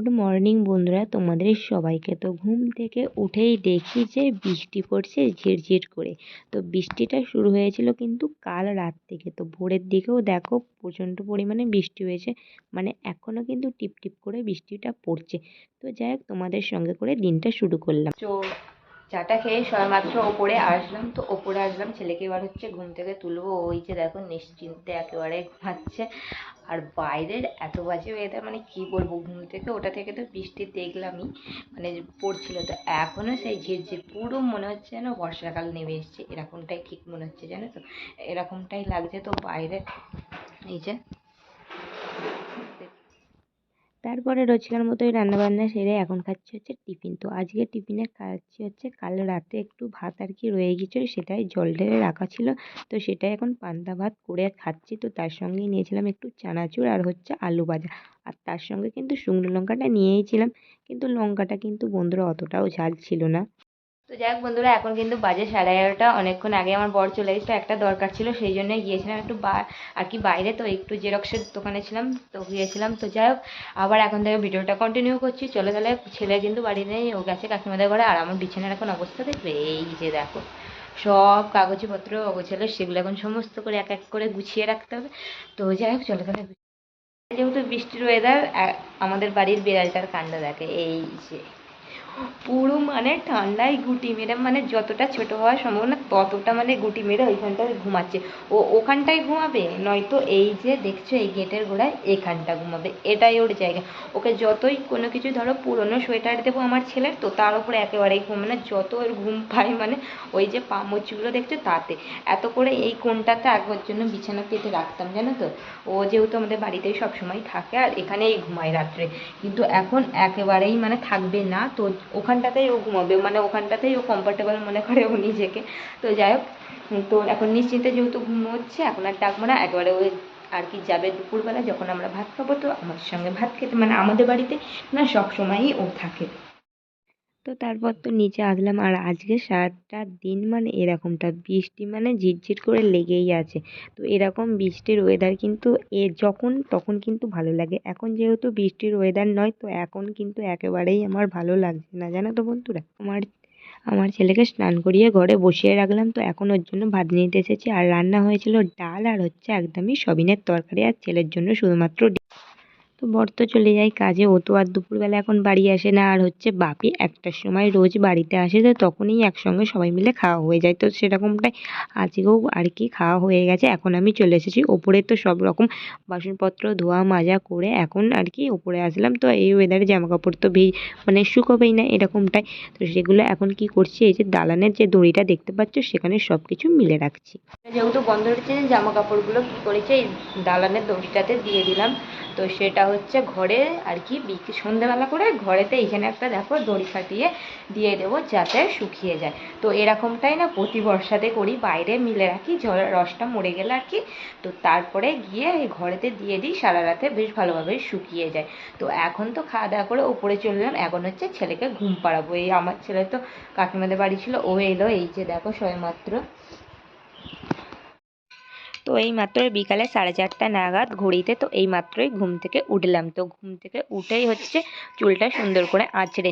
Good morning বন্ধুরা, তোমাদের সবাইকে তো ঘুম থেকে উঠেই দেখি যে বৃষ্টি পড়ছে ঝিরঝির করে। তো বৃষ্টিটা শুরু হয়েছিল কিন্তু কাল রাত থেকে। তো ভোরের দিকেও দেখো প্রচণ্ড পরিমাণে বৃষ্টি হয়েছে মানে এখনও কিন্তু টিপ টিপ করে বৃষ্টিটা পড়ছে। তো যাই হোক, তোমাদের সঙ্গে করে দিনটা শুরু করলাম। তো চাটা খেয়ে সবেমাত্র ওপরে আসলাম, তো ওপরে আসলাম, ছেলেকে এবার হচ্ছে ঘুম থেকে তুলবো। ওই যে দেখো নিশ্চিন্তে একেবারে ঘুমাচ্ছে। আর বাইরের এত বাজে ওয়েদার মানে কি বলব, ঘুম থেকে ওটা থেকে তো বৃষ্টি দেখলামই মানে পড়ছিল। তো এখনও সেই ঝিরঝির, পুরো মনে হচ্ছে যেন বর্ষাকাল নেমে এসছে। এরকমটাই ঠিক মনে হচ্ছে, জানো তো? এরকমটাই লাগছে। তো বাইরে এই যে তারপরে রোজকার মতোই রান্নাবান্না সেরে এখন খাচ্ছি হচ্ছে টিফিন। তো আজকে টিফিনে খাচ্ছি হচ্ছে কাল রাতে একটু ভাত আর কি রয়ে গিয়েছিল, সেটাই জল ঢেলে রাখা ছিল। তো সেটাই এখন পান্তা ভাত করে খাচ্ছি। তো তার সঙ্গে নিয়েছিলাম একটু চানাচুর আর হচ্ছে আলু ভাজা। আর তার সঙ্গে কিন্তু শুকনো লঙ্কাটা নিয়েইছিলাম কিন্তু লঙ্কাটা কিন্তু বন্ধুরা অতটাও ঝাল ছিল না। তো যাই হোক বন্ধুরা, এখন কিন্তু বাজে সাড়ে এগারোটা। অনেকক্ষণ আগে আমার বর চলে এসেছে, একটা দরকার ছিল, সেই জন্য গিয়েছিলাম একটু বা, আর কি বাইরে, তো একটু জেরক্সের দোকানে ছিলাম, তো গিয়েছিলাম। তো যাই হোক, আবার এখন থেকে ভিডিওটা কন্টিনিউ করছি। চলে গেলে ছেলে কিন্তু বাড়ি নেই, ও গেছে কাকিমাদের ঘরে, আর আমার বিছানার এখন অবস্থা দেখবে। এই যে দেখো, সব কাগজপত্র অগোছালো, সেগুলো এখন সমস্ত করে এক এক করে গুছিয়ে রাখতে হবে। তো যাই হোক, চলে গেলে যেহেতু বৃষ্টির ওয়েদার আমাদের বাড়ির বিড়ালটার কাণ্ড দেখে, এই যে। পুরো মানে ঠান্ডায় গুটি মেরে মানে যতটা ছোট হওয়ার সম্ভাবনা ততটা মানে গুটি মেরে ওইখানটায় ঘুমাচ্ছে। ও ওখানটায় ঘুমাবে? নয়তো এই যে দেখছ এই গেটের গোড়ায় এখানটা ঘুমাবে। এটাই ওর জায়গা। ওকে যতই কোনো কিছু ধরো, পুরনো সোয়েটার দেবো আমার ছেলের, তো তার উপরে একেবারেই ঘুম মানে যত ওর ঘুম পায় মানে ওই যে পা মুচগুলো দেখছ তাতে। এত করে এই কোনটাতে আগের জন্য বিছানা পেতে রাখতাম জানো তো? ও যেহেতু আমাদের বাড়িতেই সবসময় থাকে আর এখানেই ঘুমায় রাত্রে। কিন্তু এখন একেবারেই মানে থাকবে না। তো ওখানটাতেই ও ঘুমাবে মানে ওখানটাতেই ও কমফর্টেবল মনে করে ও নিজেকে। তো যাই হোক, তো এখন নিশ্চিন্তে যেহেতু ঘুমোচ্ছে এখন আর ডাকবো না। একবারে ওই আর কি যাবে দুপুরবেলা যখন আমরা ভাত খাব, তো আমাদের সঙ্গে ভাত খেতে মানে আমাদের বাড়িতে না সবসময়ই ও থাকে। তো তারপর তো নিচে আসলাম। আর আজকে সারাটা দিন মানে এরকমটা বৃষ্টি মানে ঝিরঝির করে লেগেই আছে। তো এরকম বৃষ্টির ওয়েদার কিন্তু এ যখন তখন কিন্তু ভালো লাগে। এখন যেহেতু বৃষ্টির ওয়েদার নয়, তো এখন কিন্তু একেবারেই আমার ভালো লাগছে না। জানো তো বন্ধুরা, আমার আমার ছেলেকে স্নান করিয়ে ঘরে বসিয়ে রাখলাম। তো এখন ওর জন্য ভাত নিতে এসেছি। আর রান্না হয়েছিল ডাল আর হচ্ছে একদমই সবিনের তরকারি। আর ছেলের জন্য শুধুমাত্র তো বর তো চলে যায় কাজে। ও তো আর দুপুরবেলা এখন বাড়ি আসে না। আর হচ্ছে বাপি একটার সময় রোজ বাড়িতে আসে। তো তখনই একসঙ্গে সবাই মিলে খাওয়া হয়ে যায়। তো সেরকমটাই আজকেও আর কি খাওয়া হয়ে গেছে। এখন আমি চলে এসেছি। ওপরে তো সব রকম বাসনপত্র ধোয়া মাজা করে এখন আর কি ওপরে আসলাম। তো এই ওয়েদারে জামা কাপড় তো ভেই মানে শুকোবেই না এরকমটাই। তো সেগুলো এখন কি করছি? এই যে দালানের যে দড়িটা দেখতে পাচ্ছ, সেখানে সব কিছু মিলে রাখছি। যেহেতু বন্ধ হচ্ছে জামা কাপড়গুলো কী করেছে? এই দালানের দড়িটাতে দিয়ে দিলাম। তো সেটা হচ্ছে ঘরে আর কি সন্ধ্যেবেলা করে ঘরেতে এইখানে একটা দেখো দড়ি খাটিয়ে দিয়ে দেবো যাতে শুকিয়ে যায়। তো এরকমটাই না প্রতি বর্ষাতে করি, বাইরে মিলে রাখি রসটা মরে গেলে আর কি। তো তারপরে গিয়ে এই ঘরেতে দিয়ে দিই, সারা রাতে বেশ ভালোভাবে শুকিয়ে যায়। তো এখন তো খাওয়া দাওয়া করে উপরে চললাম এখন হচ্ছে ছেলেকে ঘুম পাড়াবো। এই আমার ছেলে তো কাকিমাদের বাড়ি ছিল, ও এলো, এই যে দেখো সবেমাত্র তো এই মাত্র বিকালে সাড়ে চারটা নাগাদ ঘড়িতে তো এই মাত্রই ঘুম থেকে উঠলাম। তো ঘুম থেকে উঠেই হচ্ছে চুলটা সুন্দর করে আঁচড়ে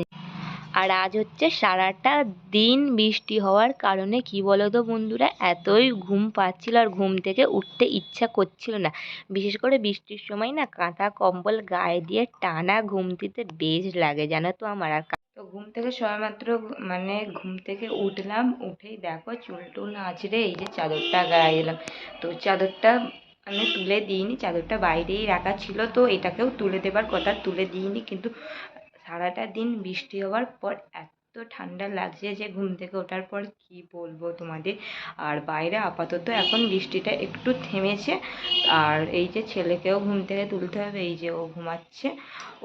আর আজ হচ্ছে সারাটা দিন বৃষ্টি হওয়ার কারণে কি বলো তো বন্ধুরা, এতই ঘুম পাচ্ছিল আর ঘুম থেকে উঠতে ইচ্ছা করছিল না। বিশেষ করে বৃষ্টির সময় না কাঁথা, কম্বল গায়ে দিয়ে টানা ঘুম দিতে বেশ লাগে, জানো তো আমার আর তো ঘুম থেকে সবেমাত্র মানে ঘুম থেকে উঠলাম, উঠেই দেখো চুল টুল আঁচড়ে এই যে চাদরটা গায়ে এলাম। তো চাদরটা আমি তুলে দিইনি, চাদরটা বাইরেই রাখা ছিল তো এটাকেও তুলে দেবার কথা, তুলে দিইনি কিন্তু সারাটা দিন বৃষ্টি হওয়ার পর এত ঠান্ডা লাগছে যে ঘুম থেকে ওঠার পর কি বলব তোমাদের? আর বাইরে আপাতত এখন বৃষ্টিটা একটু থেমেছে, আর এই যে ছেলেকেও ঘুম থেকে তুলতে হবে, এই যে ও ঘুমাচ্ছে,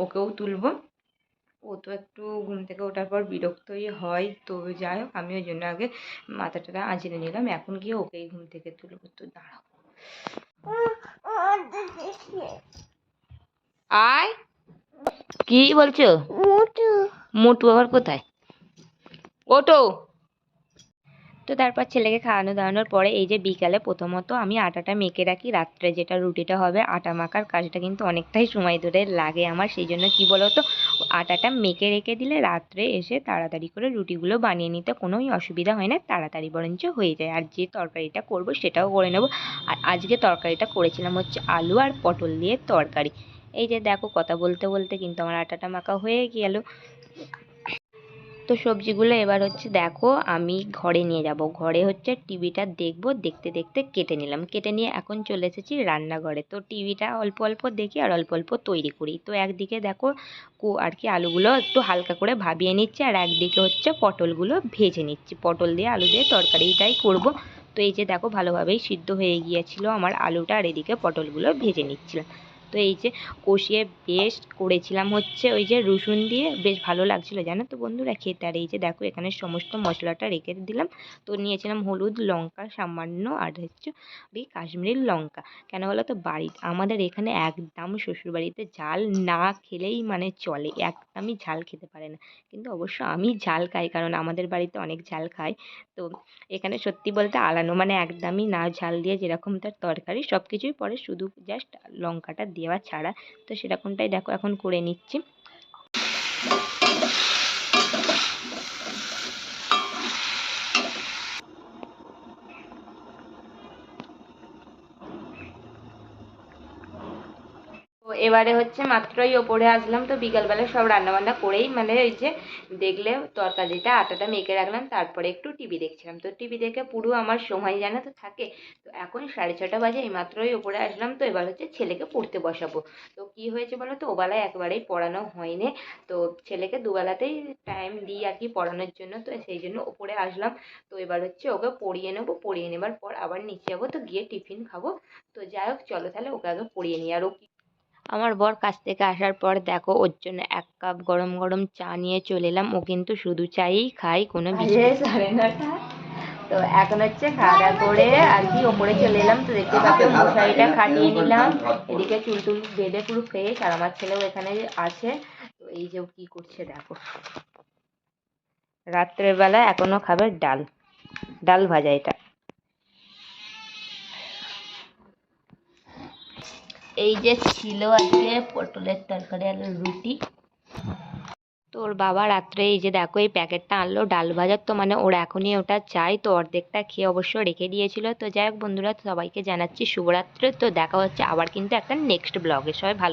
ওকেও তুলবো। ও তো একটু ঘুম থেকে ওঠার পর বিরক্তই হয় তো যাই হোক আমি ওই জন্য আগে মাথাটা আঁচড়ে নিলাম। এখন গিয়ে ওকেই ঘুম থেকে তুলবো। তো দাঁড়াও। আয়! কি বলছো? মোটু। মোটু আবার কোথায়? ওটো! তো তারপর ছেলেকে খাওয়ানো দাওয়ানোর পরে এই যে বিকালে প্রথমত আমি আটাটা মেখে রাখি। রাত্রে যেটা রুটিটা হবে আটা মাখার কাজটা কিন্তু অনেকটাই সময় ধরে লাগে আমার। সেই জন্য কী বলো তো আটাটা মেখে রেখে দিলে রাত্রে এসে তাড়াতাড়ি করে রুটিগুলো বানিয়ে নিতে কোনোই অসুবিধা হয় না, তাড়াতাড়ি বরঞ্চ হয়ে যায়। আর যে তরকারিটা করব সেটাও করে নেব। আর আজকে তরকারিটা করেছিলাম হচ্ছে আলু আর পটল দিয়ে তরকারি। এই যে দেখো কথা বলতে বলতে কিন্তু আমার আটাটা মাখা হয়ে গেল। তো সবজিগুলো এবার হচ্ছে দেখো, আমি ঘরে নিয়ে যাব। ঘরে হচ্ছে টিভিটা দেখব, দেখতে দেখতে কেটে নিলাম। কেটে নিয়ে এখন চলে এসেছি রান্নাঘরে। তো টিভিটা অল্প অল্প দেখি আর অল্প অল্প তৈরি করি। তো একদিকে দেখো কো, আর কি আলুগুলো একটু হালকা করে ভাবিয়ে নিচ্ছি আর একদিকে হচ্ছে পটলগুলো ভেজে নিচ্ছি। পটল দিয়ে আলু দিয়ে তরকারিটাই করব। তো এই যে দেখো ভালোভাবেই সিদ্ধ হয়ে গিয়েছিল আমার আলুটা আর এদিকে পটলগুলো ভেজে নিচ্ছিলাম। তো এই যে কষিয়ে বেশ করেছিলাম হচ্ছে ওই যে রসুন দিয়ে, বেশ ভালো লাগছিল। জানো তো বন্ধুরা খেতে। আর এই যে দেখো এখানে সমস্ত মশলাটা রেখে দিলাম। তো নিয়েছিলাম হলুদ, লঙ্কা, সামান্য আর হচ্ছে কাশ্মীরি লঙ্কা। কেন বলো তো? বাড়ি আমাদের এখানে একদম শ্বশুরবাড়িতে ঝাল না খেলেই মানে চলে। একদমই ঝাল খেতে পারে না। কিন্তু অবশ্য আমি ঝাল খাই, কারণ আমাদের বাড়িতে অনেক ঝাল খায় তো এখানে সত্যি বলতে আলানো মানে একদমই না। ঝাল দিয়ে যেরকম তার তরকারি সব কিছুই পরে শুধু জাস্ট লঙ্কাটা দেওয়া ছাড়া। তো সেরকমটাই দেখো এখন করে নিচ্ছি। এবারে হচ্ছে মাত্রই ওপরে আসলাম, তো বিকালবেলা সব রান্নাবান্না করেই মানে ওই যে দেখলে তরকারিটা, আটাটা মেখে রাখলাম, তারপরে একটু টিভি দেখছিলাম। তো টিভি দেখে পুরো আমার সময় জানা তো থাকে। তো এখন সাড়ে ছটা বাজে, এই মাত্রই ওপরে আসলাম, তো এবার হচ্ছে ছেলেকে পড়তে বসাবো। তো কি হয়েছে বলো তো, ওবেলায় একবারেই পড়ানো হয়নি। তো ছেলেকে দুবেলাতেই টাইম দিই আর কি পড়ানোর জন্য, তো সেই জন্য ওপরে আসলাম। তো এবার হচ্ছে ওকে পড়িয়ে নেব, পড়িয়ে নেবার পর আবার নিচে যাব, তো গিয়ে টিফিন খাব। তো যাই হোক, চলো তাহলে ওকে আগে পড়িয়ে নিই। আর ও আমার বর কাছ থেকে আসার পর দেখো ওর জন্য এক কাপ গরম গরম চা নিয়ে চলে এলাম। ও কিন্তু শুধু চাই খায় কোনো বিশেষ সাড়ে নটা তো এখন হচ্ছে খাওয়া দাওয়া করে আর কি ওপরে চলে এলাম। তো দেখতে পাচ্ছ মশারিটা খাটিয়ে নিলাম এদিকে চুল টুল বেঁধে পুরো ফ্রেশ আর আমার ছেলেও এখানে আছে। তো এই যে কি করছে দেখো। রাত্রের বেলা এখনও খাবে ডাল। ডাল ভাজা এটা। এই যে ছিল আজকে পটলের তরকারি আর রুটি। তোর বাবা রাত্রে এই যে দেখো, এই প্যাকেটটা আনলো, ডাল ভাজার তো মানে ওর এখনই ওটা চাই, তো অর্ধেকটা খেয়ে অবশ্য রেখে দিয়েছিল। তো যাই হোক বন্ধুরা, সবাইকে জানাচ্ছি শুভরাত্রি, তো দেখা হচ্ছে আবার কিন্তু একটা নেক্সট ব্লগে সবাই ভালো